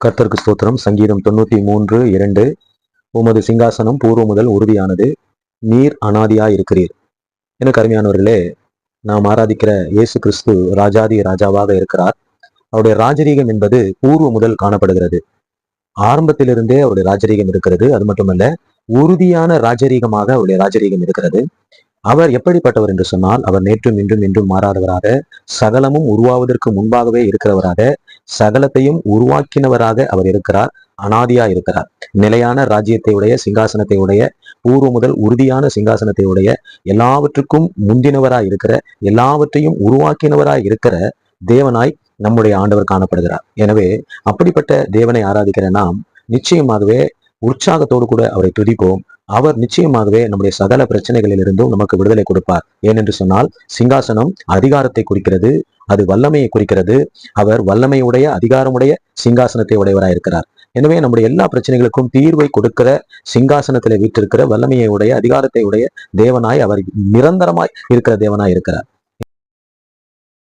கர்த்தருக்கு ஸ்தோத்திரம். சங்கீதம் தொண்ணூத்தி மூன்று இரண்டு. உமது சிங்காசனம் பூர்வ முதல் உறுதியானது. நீர் அனாதியா இருக்கிறீர் எனக்கு அருமையானவர்களே நாம் ஆராதிக்கிற இயேசு கிறிஸ்து ராஜாதி ராஜாவாக இருக்கிறார். அவருடைய ராஜரீகம் என்பது பூர்வ முதல் காணப்படுகிறது. ஆரம்பத்திலிருந்தே அவருடைய ராஜரீகம் இருக்கிறது. அது மட்டுமல்ல உறுதியான ராஜரீகமாக அவருடைய ராஜரீகம் இருக்கிறது. அவர் எப்படிப்பட்டவர் என்று சொன்னால் அவர் நேற்றும் இன்றும் இன்றும் மாறாதவராக சகலமும் உருவாவதற்கு முன்பாகவே இருக்கிறவராக சகலத்தையும் உருவாக்கினவராக அவர் இருக்கிறார் அனாதியா இருக்கிறார். நிலையான ராஜ்யத்தை உடைய சிங்காசனத்தை உடைய பூர்வ முதல் உறுதியான சிங்காசனத்தை உடைய எல்லாவற்றுக்கும் முந்தினவராய் இருக்கிற எல்லாவற்றையும் உருவாக்கினவராய் இருக்கிற தேவனாய் நம்முடைய ஆண்டவர் காணப்படுகிறார். எனவே அப்படிப்பட்ட தேவனை ஆராதிக்கிற நாம் நிச்சயமாகவே உற்சாகத்தோடு கூட அவரை துதிப்போம். அவர் நிச்சயமாகவே நம்முடைய சகல பிரச்சனைகளிலிருந்தும் நமக்கு விடுதலை கொடுப்பார். ஏனென்று சொன்னால் சிங்காசனம் அதிகாரத்தை குறிக்கிறது அது வல்லமையை குறிக்கிறது. அவர் வல்லமையுடைய அதிகாரமுடைய சிங்காசனத்தை உடையவராய் இருக்கிறார். எனவே நம்முடைய எல்லா பிரச்சனைகளுக்கும் தீர்வை கொடுக்கிற சிங்காசனத்திலே வீற்றிருக்கிற வல்லமையை உடைய அதிகாரத்தை உடைய தேவனாய் அவர் நிரந்தரமாய் இருக்கிற தேவனாய் இருக்கிறார்.